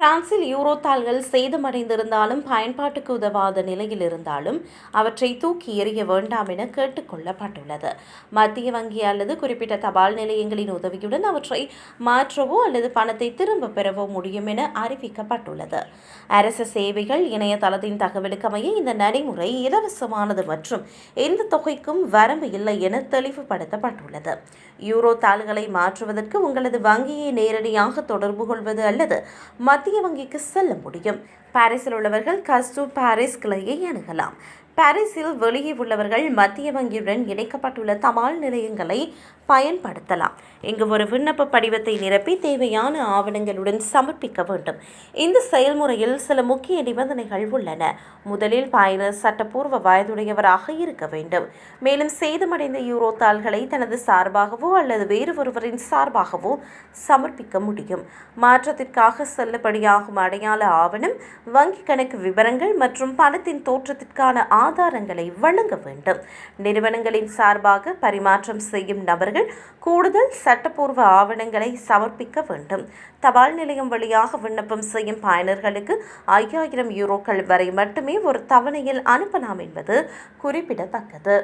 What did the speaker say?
பிரான்சில் யூரோ தாள்கள் சேதமடைந்திருந்தாலும் பயன்பாட்டுக்கு உதவாத நிலையில் இருந்தாலும் அவற்றை தூக்கி எறிய வேண்டாம் என கேட்டுக்கொள்ளப்பட்டுள்ளது மத்திய வங்கி அல்லது குறிப்பிட்ட தபால் நிலையங்களின் உதவியுடன் அவற்றை மாற்றவோ அல்லது பணத்தை திரும்ப பெறவோ முடியும் என அறிவிக்கப்பட்டுள்ளது. அரசு சேவைகள் இணையதளத்தின் தகவலுக்கு அமைய இந்த நடைமுறை இலவசமானது மற்றும் எந்த தொகைக்கும் வரம்பு இல்லை என தெளிவுபடுத்தப்பட்டுள்ளது. யூரோ தாள்களை மாற்றுவதற்கு உங்களது வங்கியை நேரடியாக தொடர்பு கொள்வது அல்லது மத்திய வங்கிக்கு செல்ல முடியும். பாரிஸில் உள்ளவர்கள் கஸ்டூ பாரிஸ் கிளையை அணுகலாம். பாரிஸில் வெளியே உள்ளவர்கள் மத்திய வங்கியுடன் இணைக்கப்பட்டுள்ள தபால் நிலையங்களை பயன்படுத்தலாம். இங்கு ஒரு விண்ணப்ப படிவத்தை நிரப்பி தேவையான ஆவணங்களுடன் சமர்ப்பிக்க வேண்டும். இந்த செயல்முறையில் சில முக்கிய நிபந்தனைகள் உள்ளன. முதலில் பயனர் சட்டப்பூர்வ வயதுடையவராக இருக்க வேண்டும். மேலும் சேதமடைந்த யூரோ தாள்களை தனது சார்பாகவோ அல்லது வேறு ஒருவரின் சார்பாகவோ சமர்ப்பிக்க முடியும். மாற்றத்திற்காக செல்லுபடியாகும் அடையாள ஆவணம் வங்கி கணக்கு விவரங்கள் மற்றும் பணத்தின் தோற்றத்திற்கான ஆதாரங்களை வழங்க வேண்டும். நிறுவனங்களின் சார்பாக பரிமாற்றம் செய்யும் நபர்கள் கூடுதல் சட்டப்பூர்வ ஆவணங்களை சமர்ப்பிக்க வேண்டும். தபால் நிலையம் வழியாக விண்ணப்பம் செய்யும் பயனர்களுக்கு ஐயாயிரம் யூரோக்கள் வரை மட்டுமே ஒரு தவணையில் அனுப்பலாம் என்பது குறிப்பிடத்தக்கது.